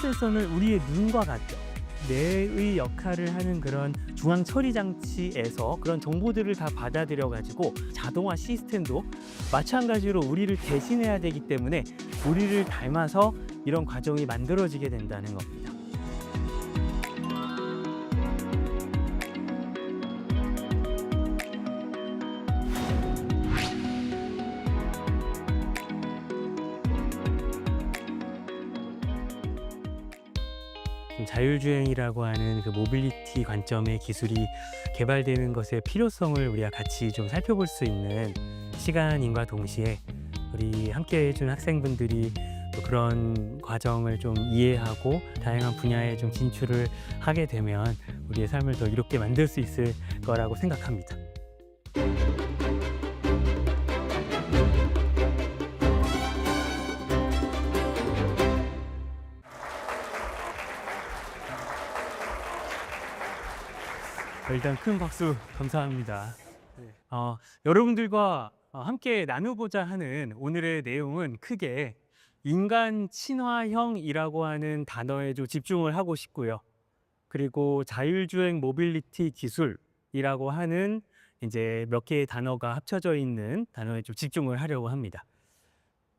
센서는 우리의 눈과 같죠. 뇌의 역할을 하는 그런 중앙 처리 장치에서 그런 정보들을 다 받아들여 가지고 자동화 시스템도 마찬가지로 우리를 대신해야 되기 때문에 우리를 닮아서 이런 과정이 만들어지게 된다는 겁니다. 자율주행이라고 하는 그 모빌리티 관점의 기술이 개발되는 것의 필요성을 우리가 같이 좀 살펴볼 수 있는 시간인과 동시에 우리 함께 해준 학생분들이 또 그런 과정을 좀 이해하고 다양한 분야에 좀 진출을 하게 되면 우리의 삶을 더 이롭게 만들 수 있을 거라고 생각합니다. 일단 큰 박수 감사합니다. 어, 여러분들과 어, 함께 나누고자 하는 오늘의 내용은 크게 인간 친화형이라고 하는 단어에 좀 집중을 하고 싶고요. 그리고 자율주행 모빌리티 기술이라고 하는 이제 몇 개의 단어가 합쳐져 있는 단어에 좀 집중을 하려고 합니다.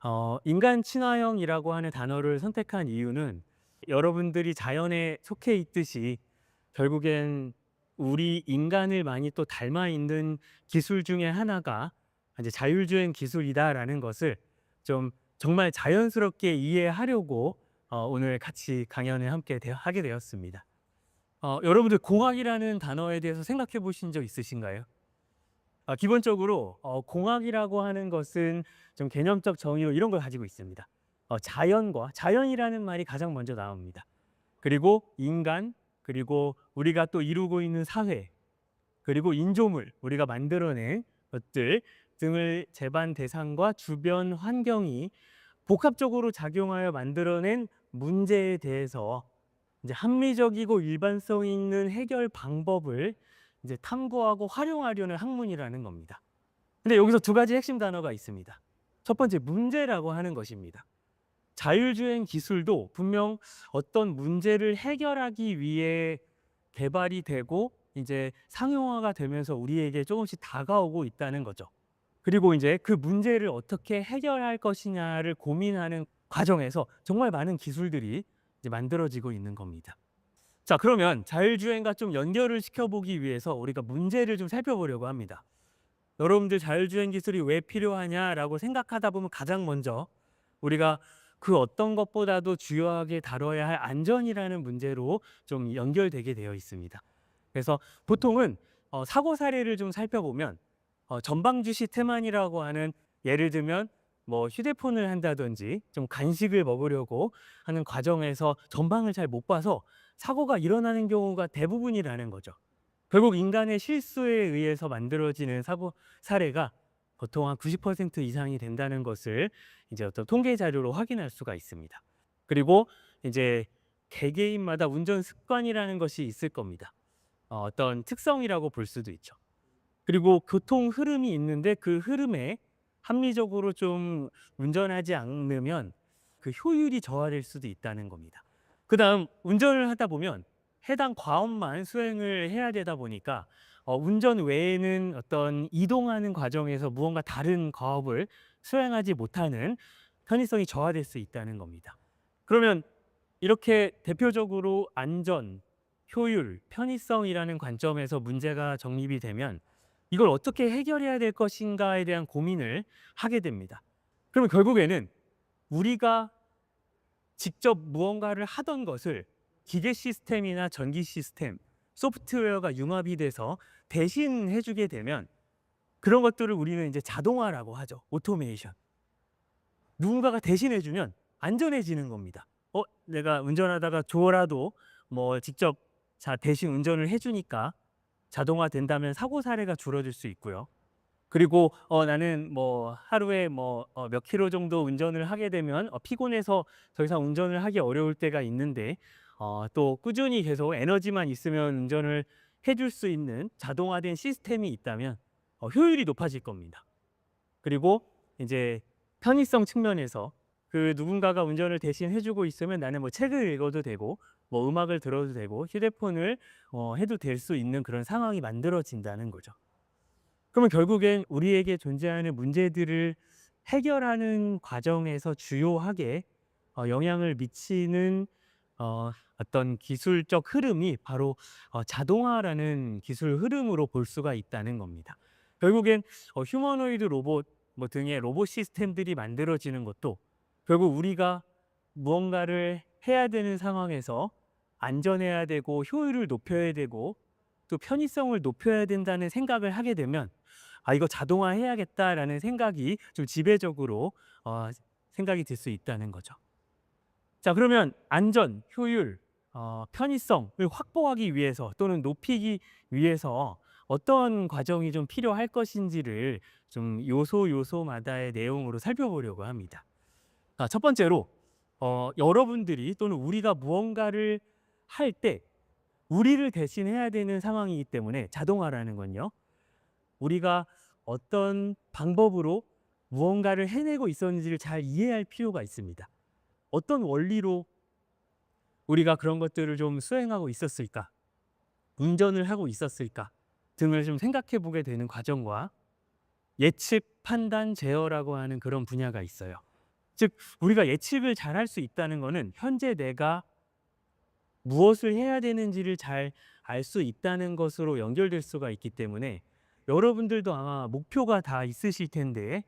어, 인간 친화형이라고 하는 단어를 선택한 이유는 여러분들이 자연에 속해 있듯이 결국엔 우리 인간을 많이 또 닮아 있는 기술 중에 하나가 이제 자율주행 기술이다라는 것을 좀 정말 자연스럽게 이해하려고 어, 오늘 같이 강연을 함께 되- 하게 되었습니다. 어, 여러분들 공학이라는 단어에 대해서 생각해 보신 적 있으신가요? 아, 기본적으로 어, 공학이라고 하는 것은 좀 개념적 정의로 이런 걸 가지고 있습니다. 어, 자연과 자연이라는 말이 가장 먼저 나옵니다. 그리고 인간, 그리고 우리가 또 이루고 있는 사회, 그리고 인조물, 우리가 만들어낸 것들 등을 재반 대상과 주변 환경이 복합적으로 작용하여 만들어낸 문제에 대해서 이제 합리적이고 일반성 있는 해결 방법을 이제 탐구하고 활용하려는 학문이라는 겁니다. 근데 여기서 두 가지 핵심 단어가 있습니다. 첫 번째 문제라고 하는 것입니다. 자율주행 기술도 분명 어떤 문제를 해결하기 위해 개발이 되고 이제 상용화가 되면서 우리에게 조금씩 다가오고 있다는 거죠. 그리고 이제 그 문제를 어떻게 해결할 것이냐를 고민하는 과정에서 정말 많은 기술들이 이제 만들어지고 있는 겁니다. 자, 그러면 자율주행과 좀 연결을 시켜보기 위해서 우리가 문제를 좀 살펴보려고 합니다. 여러분들 자율주행 기술이 왜 필요하냐라고 생각하다 보면 가장 먼저 우리가 그 어떤 것보다도 주요하게 다뤄야 할 안전이라는 문제로 좀 연결되게 되어 있습니다. 그래서 보통은 어, 사고 사례를 좀 살펴보면 어, 전방주시 태만이라고 하는 예를 들면 뭐 휴대폰을 한다든지 좀 간식을 먹으려고 하는 과정에서 전방을 잘 못 봐서 사고가 일어나는 경우가 대부분이라는 거죠. 결국 인간의 실수에 의해서 만들어지는 사고 사례가 보통 한 90% 이상이 된다는 것을 이제 어떤 통계 자료로 확인할 수가 있습니다. 그리고 이제 개개인마다 운전 습관이라는 것이 있을 겁니다. 어, 어떤 특성이라고 볼 수도 있죠. 그리고 교통 흐름이 있는데 그 흐름에 합리적으로 좀 운전하지 않으면 그 효율이 저하될 수도 있다는 겁니다. 그 다음 운전을 하다 보면 해당 과업만 수행을 해야 되다 보니까 어, 운전 외에는 어떤 이동하는 과정에서 무언가 다른 과업을 수행하지 못하는 편의성이 저하될 수 있다는 겁니다. 그러면 이렇게 대표적으로 안전, 효율, 편의성이라는 관점에서 문제가 정립이 되면 이걸 어떻게 해결해야 될 것인가에 대한 고민을 하게 됩니다. 그러면 결국에는 우리가 직접 무언가를 하던 것을 기계 시스템이나 전기 시스템, 소프트웨어가 융합이 돼서 대신 해주게 되면 그런 것들을 우리는 이제 자동화라고 하죠. 오토메이션. 누군가가 대신 해주면 안전해지는 겁니다. 어, 내가 운전하다가 줘라도 뭐 직접 자 대신 운전을 해주니까 자동화 된다면 사고 사례가 줄어들 수 있고요. 그리고 어, 나는 뭐 하루에 뭐몇 킬로 정도 운전을 하게 되면 어, 피곤해서 더 이상 운전을 하기 어려울 때가 있는데 어, 또 꾸준히 계속 에너지만 있으면 운전을 해줄 수 있는 자동화된 시스템이 있다면 어, 효율이 높아질 겁니다. 그리고 이제 편의성 측면에서 그 누군가가 운전을 대신 해주고 있으면 나는 뭐 책을 읽어도 되고 뭐 음악을 들어도 되고 휴대폰을 어, 해도 될 수 있는 그런 상황이 만들어진다는 거죠. 그러면 결국엔 우리에게 존재하는 문제들을 해결하는 과정에서 주요하게 어, 영향을 미치는 어, 어떤 기술적 흐름이 바로 어, 자동화라는 기술 흐름으로 볼 수가 있다는 겁니다. 결국엔 어, 휴머노이드 로봇 뭐 등의 로봇 시스템들이 만들어지는 것도 결국 우리가 무언가를 해야 되는 상황에서 안전해야 되고 효율을 높여야 되고 또 편의성을 높여야 된다는 생각을 하게 되면 아 이거 자동화 해야겠다라는 생각이 좀 지배적으로 어, 생각이 들 수 있다는 거죠. 자 그러면 안전, 효율, 어, 편의성을 확보하기 위해서 또는 높이기 위해서 어떤 과정이 좀 필요할 것인지를 좀 요소 요소마다의 내용으로 살펴보려고 합니다. 자, 첫 번째로 어, 여러분들이 또는 우리가 무언가를 할 때 우리를 대신해야 되는 상황이기 때문에 자동화라는 건요. 우리가 어떤 방법으로 무언가를 해내고 있었는지를 잘 이해할 필요가 있습니다. 어떤 원리로 우리가 그런 것들을 좀 수행하고 있었을까? 운전을 하고 있었을까? 등을 좀 생각해 보게 되는 과정과 예측, 판단, 제어라고 하는 그런 분야가 있어요. 즉, 우리가 예측을 잘 할 수 있다는 것은 현재 내가 무엇을 해야 되는지를 잘 알 수 있다는 것으로 연결될 수가 있기 때문에 여러분들도 아마 목표가 다 있으실 텐데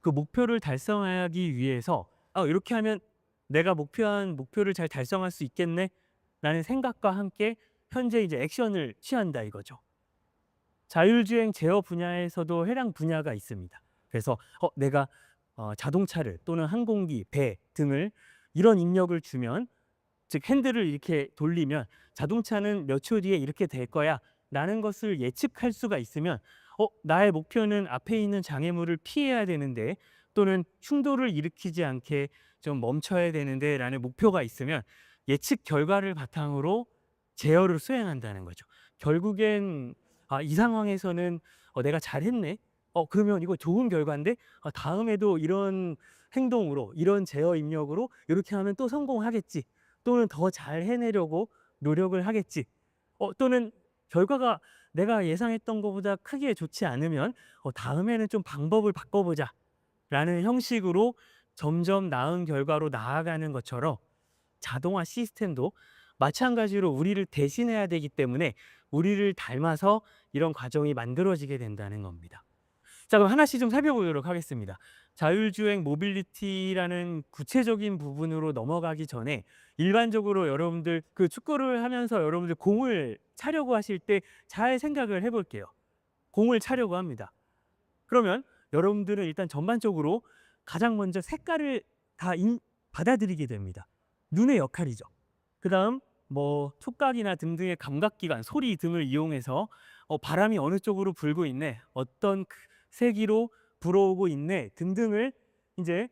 그 목표를 달성하기 위해서 아, 이렇게 하면 내가 목표한 목표를 잘 달성할 수 있겠네 라는 생각과 함께 현재 이제 액션을 취한다 이거죠. 자율주행 제어 분야에서도 해당 분야가 있습니다. 그래서 어, 내가 어, 자동차를 또는 항공기, 배 등을 이런 입력을 주면 즉 핸들을 이렇게 돌리면 자동차는 몇 초 뒤에 이렇게 될 거야 라는 것을 예측할 수가 있으면 어, 나의 목표는 앞에 있는 장애물을 피해야 되는데 또는 충돌을 일으키지 않게 좀 멈춰야 되는데 라는 목표가 있으면 예측 결과를 바탕으로 제어를 수행한다는 거죠. 결국엔 아, 이 상황에서는 어, 내가 잘했네. 어, 그러면 이거 좋은 결과인데 아, 다음에도 이런 행동으로 이런 제어 입력으로 이렇게 하면 또 성공하겠지. 또는 더 잘 해내려고 노력을 하겠지. 어, 또는 결과가 내가 예상했던 것보다 크게 좋지 않으면 어, 다음에는 좀 방법을 바꿔보자. 라는 형식으로 점점 나은 결과로 나아가는 것처럼 자동화 시스템도 마찬가지로 우리를 대신해야 되기 때문에 우리를 닮아서 이런 과정이 만들어지게 된다는 겁니다. 자, 그럼 하나씩 좀 살펴보도록 하겠습니다. 자율주행 모빌리티라는 구체적인 부분으로 넘어가기 전에 일반적으로 여러분들 그 축구를 하면서 여러분들 공을 차려고 하실 때 잘 생각을 해볼게요. 공을 차려고 합니다. 그러면 여러분들은 일단 전반적으로 가장 먼저 색깔을 다 인, 받아들이게 됩니다. 눈의 역할이죠. 그 다음 뭐 촉각이나 등등의 감각기관, 소리 등을 이용해서 어, 바람이 어느 쪽으로 불고 있네, 어떤 그 세기로 불어오고 있네 등등을 이제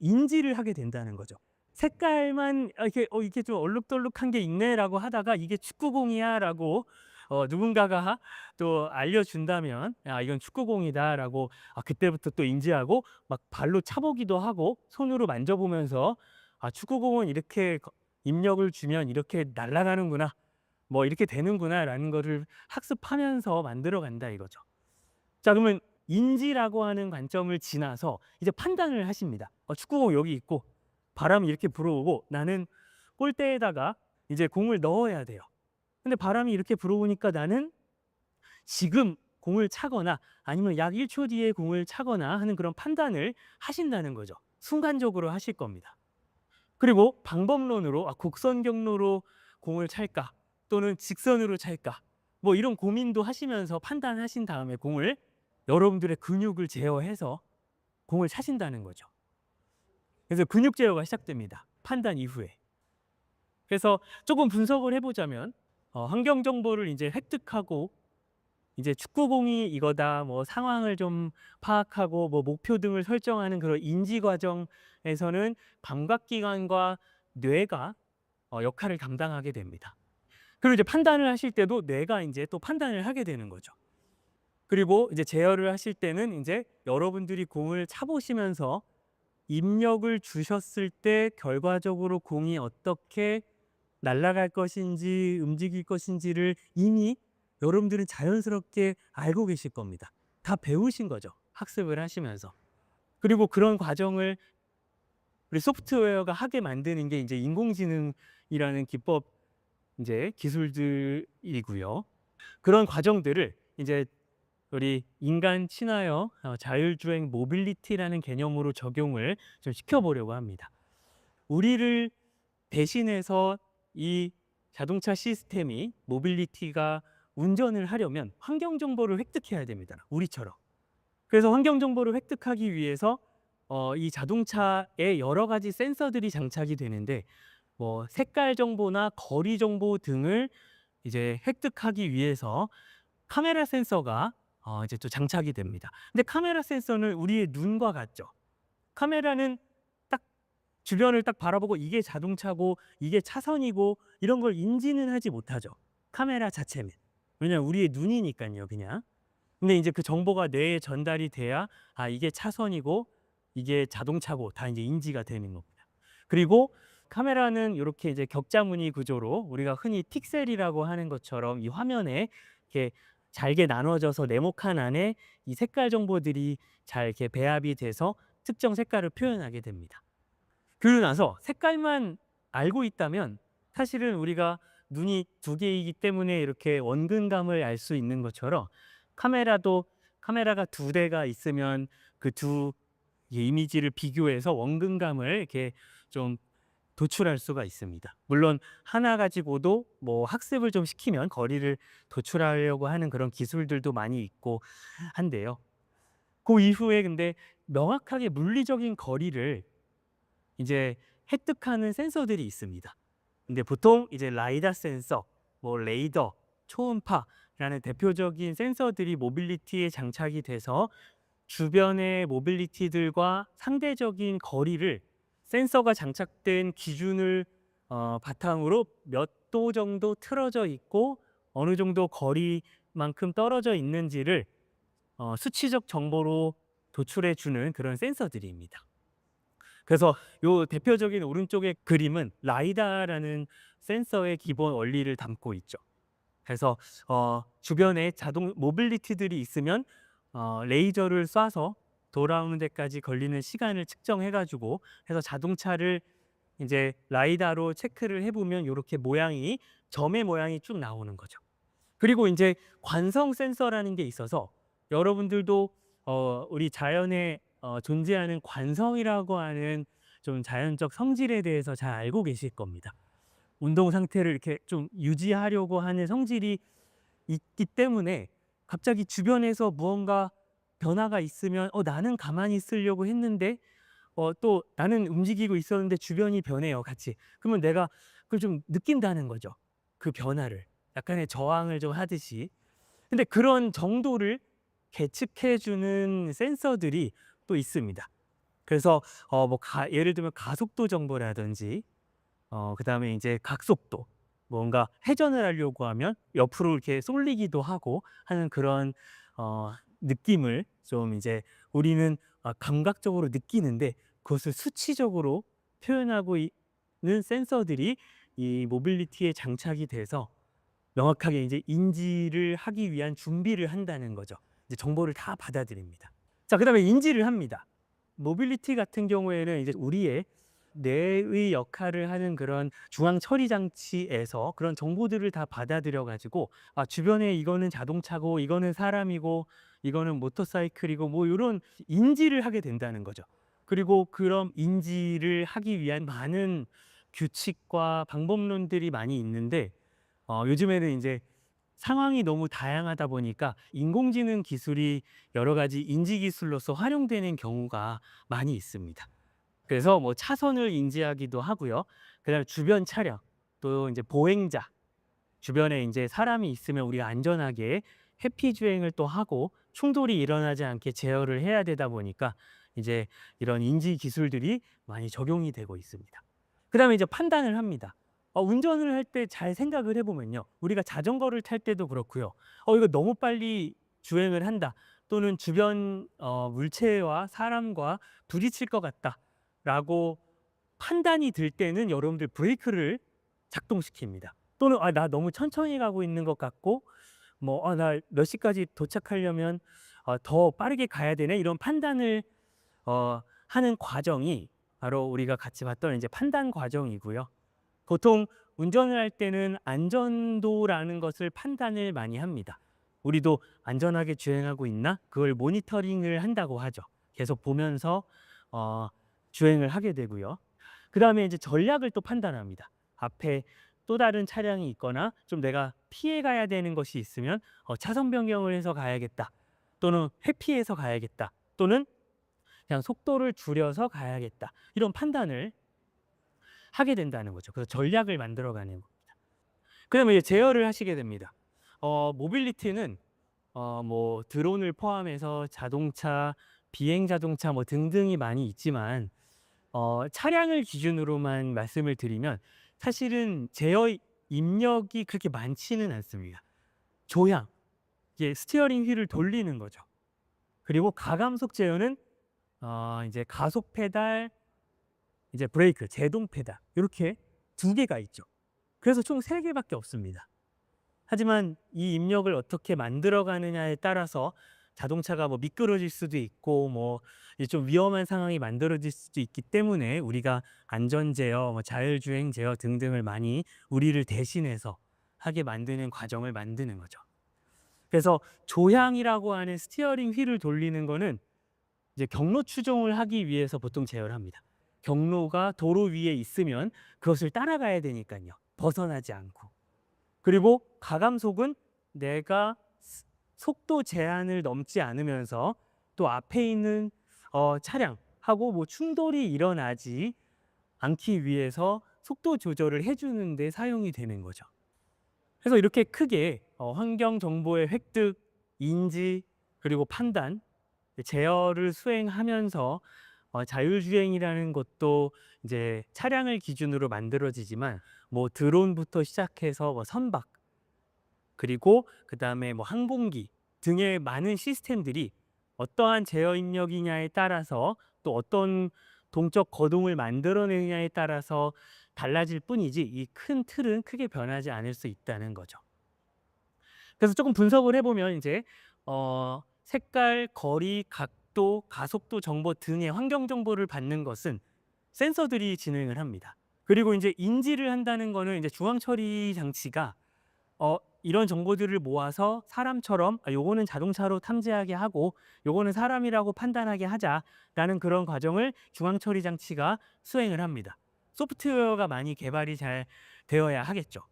인지를 하게 된다는 거죠. 색깔만 아, 이렇게 어 이게 좀 얼룩덜룩한 게 있네라고 하다가 이게 축구공이야라고 어, 누군가가 또 알려준다면 아 이건 축구공이다라고 아, 그때부터 또 인지하고 막 발로 차보기도 하고 손으로 만져보면서 아 축구공은 이렇게 입력을 주면 이렇게 날아가는구나 뭐 이렇게 되는구나라는 거를 학습하면서 만들어 간다 이거죠. 자 그러면 인지라고 하는 관점을 지나서 이제 판단을 하십니다. 어, 축구공 여기 있고 바람이 이렇게 불어오고 나는 골대에다가 이제 공을 넣어야 돼요. 근데 바람이 이렇게 불어오니까 나는 지금 공을 차거나 아니면 약 1초 뒤에 공을 차거나 하는 그런 판단을 하신다는 거죠. 순간적으로 하실 겁니다. 그리고 방법론으로 아, 곡선 경로로 공을 찰까 또는 직선으로 찰까 뭐 이런 고민도 하시면서 판단하신 다음에 공을 여러분들의 근육을 제어해서 공을 차신다는 거죠. 그래서 근육 제어가 시작됩니다. 판단 이후에. 그래서 조금 분석을 해보자면 어, 환경 정보를 이제 획득하고 이제 축구공이 이거다 뭐 상황을 좀 파악하고 뭐 목표 등을 설정하는 그런 인지 과정에서는 감각기관과 뇌가 어, 역할을 감당하게 됩니다. 그리고 이제 판단을 하실 때도 뇌가 이제 또 판단을 하게 되는 거죠. 그리고 이제 제어를 하실 때는 이제 여러분들이 공을 차보시면서 입력을 주셨을 때 결과적으로 공이 어떻게 날아갈 것인지 움직일 것인지를 이미 여러분들은 자연스럽게 알고 계실 겁니다. 다 배우신 거죠. 학습을 하시면서. 그리고 그런 과정을 우리 소프트웨어가 하게 만드는 게 이제 인공지능이라는 기법 이제 기술들이고요. 그런 과정들을 이제 우리 인간 친화형 어, 자율주행 모빌리티라는 개념으로 적용을 좀 시켜보려고 합니다. 우리를 대신해서 이 자동차 시스템이 모빌리티가 운전을 하려면 환경 정보를 획득해야 됩니다. 우리처럼. 그래서 환경 정보를 획득하기 위해서 어, 이 자동차에 여러 가지 센서들이 장착이 되는데 뭐 색깔 정보나 거리 정보 등을 이제 획득하기 위해서 카메라 센서가 어, 이제 또 장착이 됩니다. 근데 카메라 센서는 우리의 눈과 같죠. 카메라는 딱 주변을 딱 바라보고 이게 자동차고 이게 차선이고 이런 걸 인지는 하지 못하죠. 카메라 자체는. 왜냐면 우리의 눈이니까요, 그냥. 근데 이제 그 정보가 뇌에 전달이 돼야 아, 이게 차선이고 이게 자동차고 다 이제 인지가 되는 겁니다. 그리고 카메라는 이렇게 이제 격자 무늬 구조로 우리가 흔히 픽셀이라고 하는 것처럼 이 화면에 이렇게 잘게 나눠져서 네모칸 안에 이 색깔 정보들이 잘 이렇게 배합이 돼서 특정 색깔을 표현하게 됩니다. 그러고 나서 색깔만 알고 있다면 사실은 우리가 눈이 두 개이기 때문에 이렇게 원근감을 알 수 있는 것처럼 카메라도 카메라가 두 대가 있으면 그 두 이미지를 비교해서 원근감을 이렇게 좀 도출할 수가 있습니다. 물론 하나 가지고도 뭐 학습을 좀 시키면 거리를 도출하려고 하는 그런 기술들도 많이 있고 한데요. 그 이후에 근데 명확하게 물리적인 거리를 이제 획득하는 센서들이 있습니다. 근데 보통 이제 라이다 센서, 뭐 레이더, 초음파라는 대표적인 센서들이 모빌리티에 장착이 돼서 주변의 모빌리티들과 상대적인 거리를 센서가 장착된 기준을 어, 바탕으로 몇 도 정도 틀어져 있고 어느 정도 거리만큼 떨어져 있는지를 어, 수치적 정보로 도출해 주는 그런 센서들입니다. 그래서 요 대표적인 오른쪽의 그림은 라이다라는 센서의 기본 원리를 담고 있죠. 그래서 어, 주변에 자동 모빌리티들이 있으면 어, 레이저를 쏴서 돌아오는 데까지 걸리는 시간을 측정해 가지고 해서 자동차를 이제 라이다로 체크를 해보면 이렇게 모양이 점의 모양이 쭉 나오는 거죠. 그리고 이제 관성 센서라는 게 있어서 여러분들도 어, 우리 자연에 어, 존재하는 관성이라고 하는 좀 자연적 성질에 대해서 잘 알고 계실 겁니다. 운동 상태를 이렇게 좀 유지하려고 하는 성질이 있기 때문에 갑자기 주변에서 무언가 변화가 있으면 어 나는 가만히 있으려고 했는데 어 또 나는 움직이고 있었는데 주변이 변해요 같이. 그러면 내가 그걸 좀 느낀다는 거죠 그 변화를. 약간의 저항을 좀 하듯이. 근데 그런 정도를 계측해 주는 센서들이 또 있습니다 그래서 어뭐 예를 들면 가속도 정보라든지 어 그다음에 이제 각속도 뭔가 회전을 하려고 하면 옆으로 이렇게 쏠리기도 하고 하는 그런 어 느낌을 좀 이제 우리는 아, 감각적으로 느끼는데 그것을 수치적으로 표현하고 있는 센서들이 이 모빌리티에 장착이 돼서 명확하게 이제 인지를 하기 위한 준비를 한다는 거죠. 이제 정보를 다 받아들입니다. 자, 그 다음에 인지를 합니다. 모빌리티 같은 경우에는 이제 우리의 뇌의 역할을 하는 그런 중앙 처리 장치에서 그런 정보들을 다 받아들여 가지고 아 주변에 이거는 자동차고 이거는 사람이고 이거는 모터사이클이고 뭐 이런 인지를 하게 된다는 거죠. 그리고 그런 인지를 하기 위한 많은 규칙과 방법론들이 많이 있는데 어, 요즘에는 이제 상황이 너무 다양하다 보니까 인공지능 기술이 여러 가지 인지 기술로서 활용되는 경우가 많이 있습니다. 그래서 뭐 차선을 인지하기도 하고요. 그다음에 주변 차량 또 이제 보행자 주변에 이제 사람이 있으면 우리가 안전하게 회피 주행을 또 하고 충돌이 일어나지 않게 제어를 해야 되다 보니까 이제 이런 인지 기술들이 많이 적용이 되고 있습니다. 그다음에 이제 판단을 합니다. 어, 운전을 할 때 잘 생각을 해보면요. 우리가 자전거를 탈 때도 그렇고요. 어, 이거 너무 빨리 주행을 한다. 또는 주변 어, 물체와 사람과 부딪힐 것 같다. 라고 판단이 들 때는 여러분들 브레이크를 작동시킵니다. 또는 아, 나 너무 천천히 가고 있는 것 같고 뭐 아, 나 몇 시까지 도착하려면 어, 더 빠르게 가야 되네 이런 판단을 어, 하는 과정이 바로 우리가 같이 봤던 이제 판단 과정이고요. 보통 운전을 할 때는 안전도라는 것을 판단을 많이 합니다. 우리도 안전하게 주행하고 있나 그걸 모니터링을 한다고 하죠. 계속 보면서 어, 주행을 하게 되고요. 그 다음에 이제 전략을 또 판단합니다. 앞에 또 다른 차량이 있거나 좀 내가 피해 가야 되는 것이 있으면 어, 차선 변경을 해서 가야겠다. 또는 회피해서 가야겠다. 또는 그냥 속도를 줄여서 가야겠다. 이런 판단을 하게 된다는 거죠. 그래서 전략을 만들어가는 겁니다. 그다음에 이제 제어를 하시게 됩니다. 어, 모빌리티는 어, 뭐 드론을 포함해서 자동차, 비행 자동차 뭐 등등이 많이 있지만 어, 차량을 기준으로만 말씀을 드리면 사실은 제어 입력이 그렇게 많지는 않습니다. 조향, 이게 스티어링 휠을 돌리는 거죠. 그리고 가감속 제어는 어, 이제 가속 페달, 이제 브레이크, 제동 페달 이렇게 두 개가 있죠. 그래서 총 세 개밖에 없습니다. 하지만 이 입력을 어떻게 만들어 가느냐에 따라서 자동차가 뭐 미끄러질 수도 있고 뭐 좀 위험한 상황이 만들어질 수도 있기 때문에 우리가 안전 제어, 뭐 자율주행 제어 등등을 많이 우리를 대신해서 하게 만드는 과정을 만드는 거죠. 그래서 조향이라고 하는 스티어링 휠을 돌리는 거는 이제 경로 추종을 하기 위해서 보통 제어를 합니다. 경로가 도로 위에 있으면 그것을 따라가야 되니까요. 벗어나지 않고. 그리고 가감속은 내가 스- 속도 제한을 넘지 않으면서 또 앞에 있는 어, 차량하고 뭐 충돌이 일어나지 않기 위해서 속도 조절을 해주는 데 사용이 되는 거죠. 그래서 이렇게 크게 어, 환경 정보의 획득, 인지 그리고 판단, 제어를 수행하면서 어, 자율주행이라는 것도 이제 차량을 기준으로 만들어지지만 뭐 드론부터 시작해서 뭐 선박 그리고 그 다음에 뭐 항공기 등의 많은 시스템들이 어떠한 제어 입력이냐에 따라서 또 어떤 동적 거동을 만들어내느냐에 따라서 달라질 뿐이지 이 큰 틀은 크게 변하지 않을 수 있다는 거죠. 그래서 조금 분석을 해보면 이제 어, 색깔, 거리, 각 도, 가속도 정보 등의 환경 정보를 받는 것은 센서들이 진행을 합니다. 그리고 이제 인지를 한다는 거는 이제 중앙 처리 장치가 어, 이런 정보들을 모아서 사람처럼 아, 요거는 자동차로 탐지하게 하고 요거는 사람이라고 판단하게 하자라는 그런 과정을 중앙 처리 장치가 수행을 합니다. 소프트웨어가 많이 개발이 잘 되어야 하겠죠.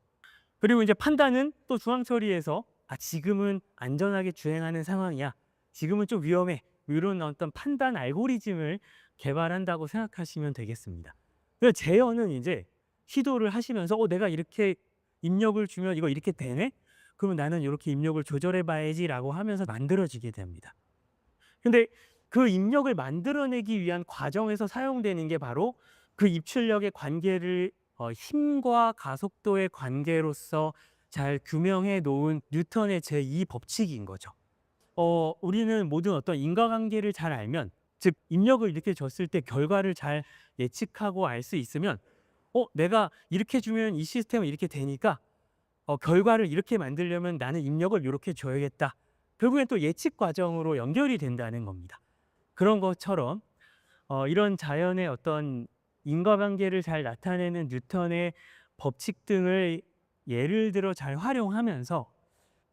그리고 이제 판단은 또 중앙 처리에서 아 지금은 안전하게 주행하는 상황이야. 지금은 좀 위험해. 이런 어떤 판단 알고리즘을 개발한다고 생각하시면 되겠습니다. 제어는 이제 시도를 하시면서 어 내가 이렇게 입력을 주면 이거 이렇게 되네? 그러면 나는 이렇게 입력을 조절해 봐야지 라고 하면서 만들어지게 됩니다. 근데 그 입력을 만들어내기 위한 과정에서 사용되는 게 바로 그 입출력의 관계를 어, 힘과 가속도의 관계로서 잘 규명해 놓은 뉴턴의 제2 법칙인 거죠. 어, 우리는 모든 어떤 인과관계를 잘 알면, 즉 입력을 이렇게 줬을 때 결과를 잘 예측하고 알 수 있으면, 어, 내가 이렇게 주면 이 시스템은 이렇게 되니까 어, 결과를 이렇게 만들려면 나는 입력을 이렇게 줘야겠다. 결국엔 또 예측 과정으로 연결이 된다는 겁니다. 그런 것처럼 어, 이런 자연의 어떤 인과관계를 잘 나타내는 뉴턴의 법칙 등을 예를 들어 잘 활용하면서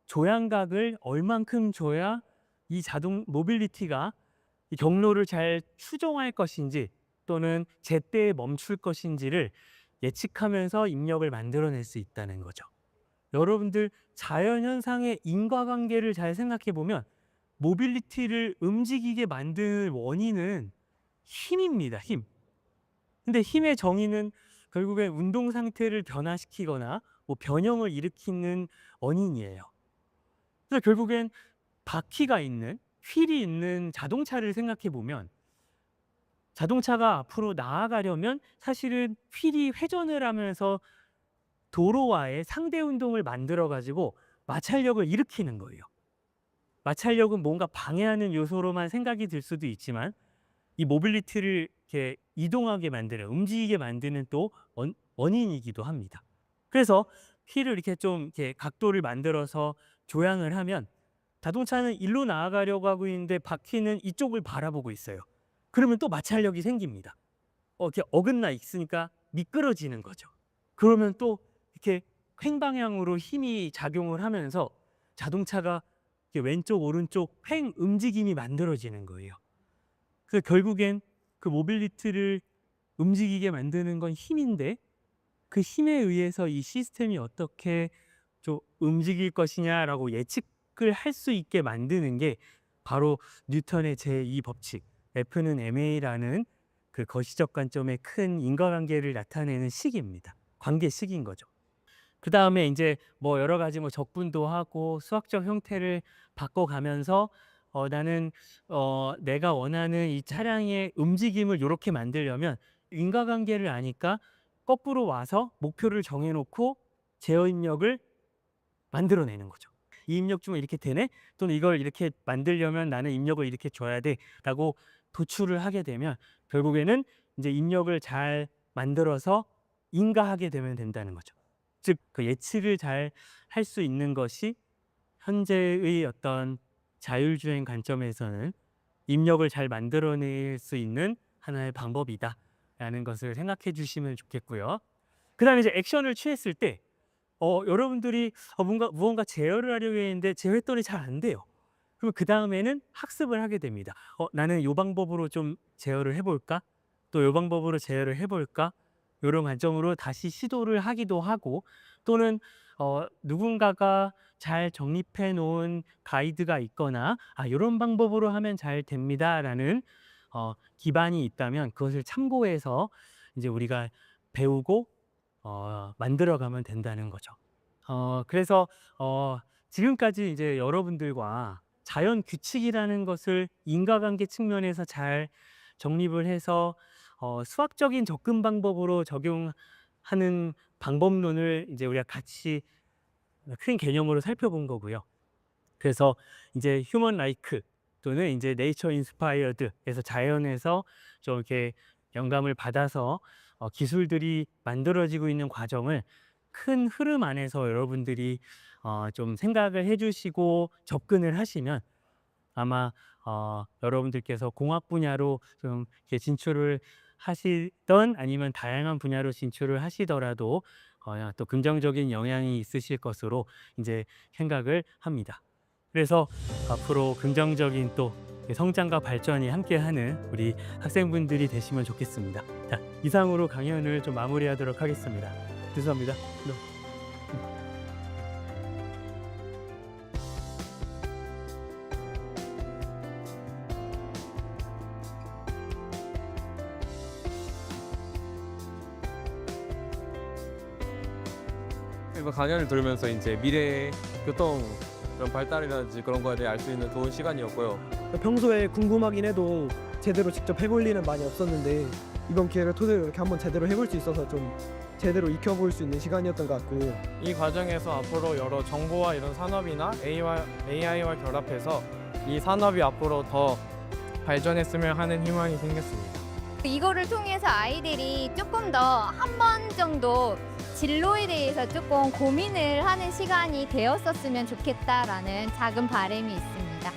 조향각을 얼만큼 줘야 이 자동 모빌리티가 이 경로를 잘 추종할 것인지 또는 제때에 멈출 것인지를 예측하면서 입력을 만들어낼 수 있다는 거죠. 여러분들 자연현상의 인과관계를 잘 생각해 보면 모빌리티를 움직이게 만드는 원인은 힘입니다. 힘. 근데 힘의 정의는 결국엔 운동 상태를 변화시키거나 뭐 변형을 일으키는 원인이에요. 그래서 결국엔 바퀴가 있는 휠이 있는 자동차를 생각해 보면 자동차가 앞으로 나아가려면 사실은 휠이 회전을 하면서 도로와의 상대 운동을 만들어 가지고 마찰력을 일으키는 거예요. 마찰력은 뭔가 방해하는 요소로만 생각이 들 수도 있지만 이 모빌리티를 이렇게 이동하게 만드는 움직이게 만드는 또 원, 원인이기도 합니다. 그래서 휠을 이렇게 좀 이렇게 각도를 만들어서 조향을 하면 자동차는 일로 나아가려고 하고 있는데 바퀴는 이쪽을 바라보고 있어요. 그러면 또 마찰력이 생깁니다. 어, 이렇게 어긋나 있으니까 미끄러지는 거죠. 그러면 또 이렇게 횡방향으로 힘이 작용을 하면서 자동차가 왼쪽 오른쪽 횡 움직임이 만들어지는 거예요. 그래서 결국엔 그 모빌리티를 움직이게 만드는 건 힘인데 그 힘에 의해서 이 시스템이 어떻게 좀 움직일 것이냐라고 예측을 할 수 있게 만드는 게 바로 뉴턴의 제2 법칙 F는 ma라는 그 거시적 관점의 큰 인과관계를 나타내는 식입니다. 관계식인 거죠. 그 다음에 이제 뭐 여러 가지 뭐 적분도 하고 수학적 형태를 바꿔가면서 어, 나는 어, 내가 원하는 이 차량의 움직임을 이렇게 만들려면 인과관계를 아니까 거꾸로 와서 목표를 정해놓고 제어 입력을 만들어내는 거죠. 이 입력 중에 이렇게 되네? 또는 이걸 이렇게 만들려면 나는 입력을 이렇게 줘야 돼 라고 도출을 하게 되면 결국에는 이제 입력을 잘 만들어서 인가하게 되면 된다는 거죠. 즉 그 예측을 잘 할 수 있는 것이 현재의 어떤 자율주행 관점에서는 입력을 잘 만들어낼 수 있는 하나의 방법이다 라는 것을 생각해 주시면 좋겠고요. 그 다음에 이제 액션을 취했을 때 어, 여러분들이 어, 뭔가 무언가 제어를 하려고 했는데 제어했더니 잘 안 돼요. 그럼 그 다음에는 학습을 하게 됩니다. 어, 나는 이 방법으로 좀 제어를 해볼까? 또이 방법으로 제어를 해볼까? 이런 관점으로 다시 시도를 하기도 하고 또는 어, 누군가가 잘 정립해 놓은 가이드가 있거나 아 이런 방법으로 하면 잘 됩니다라는 어, 기반이 있다면 그것을 참고해서 이제 우리가 배우고 어, 만들어가면 된다는 거죠. 어, 그래서 어, 지금까지 이제 여러분들과 자연 규칙이라는 것을 인과관계 측면에서 잘 정립을 해서 어, 수학적인 접근 방법으로 적용하는 방법론을 이제 우리가 같이 큰 개념으로 살펴본 거고요. 그래서 이제 휴먼 라이크 또는 이제 네이처 인스파이어드에서 자연에서 좀 이렇게 영감을 받아서 어, 기술들이 만들어지고 있는 과정을 큰 흐름 안에서 여러분들이 어, 좀 생각을 해주시고 접근을 하시면 아마 어, 여러분들께서 공학 분야로 좀 진출을 하시던 아니면 다양한 분야로 진출을 하시더라도 어, 또 긍정적인 영향이 있으실 것으로 이제 생각을 합니다. 그래서 앞으로 긍정적인 또 성장과 발전이 함께하는 우리 학생분들이 되시면 좋겠습니다. 자, 이상으로 강연을 좀 마무리하도록 하겠습니다. 죄송합니다. 네. 이번 강연을 들으면서 이제 미래 교통 그런 발달이라든지 그런 거에 대해 알 수 있는 좋은 시간이었고요. 평소에 궁금하긴 해도 제대로 직접 해볼 일은 많이 없었는데 이번 기회를 토대로 이렇게 한번 제대로 해볼 수 있어서 좀 제대로 익혀볼 수 있는 시간이었던 것 같고 이 과정에서 앞으로 여러 정보와 이런 산업이나 AI와, AI와 결합해서 이 산업이 앞으로 더 발전했으면 하는 희망이 생겼습니다. 이거를 통해서 아이들이 조금 더 한 번 정도 진로에 대해서 조금 고민을 하는 시간이 되었었으면 좋겠다라는 작은 바람이 있습니다.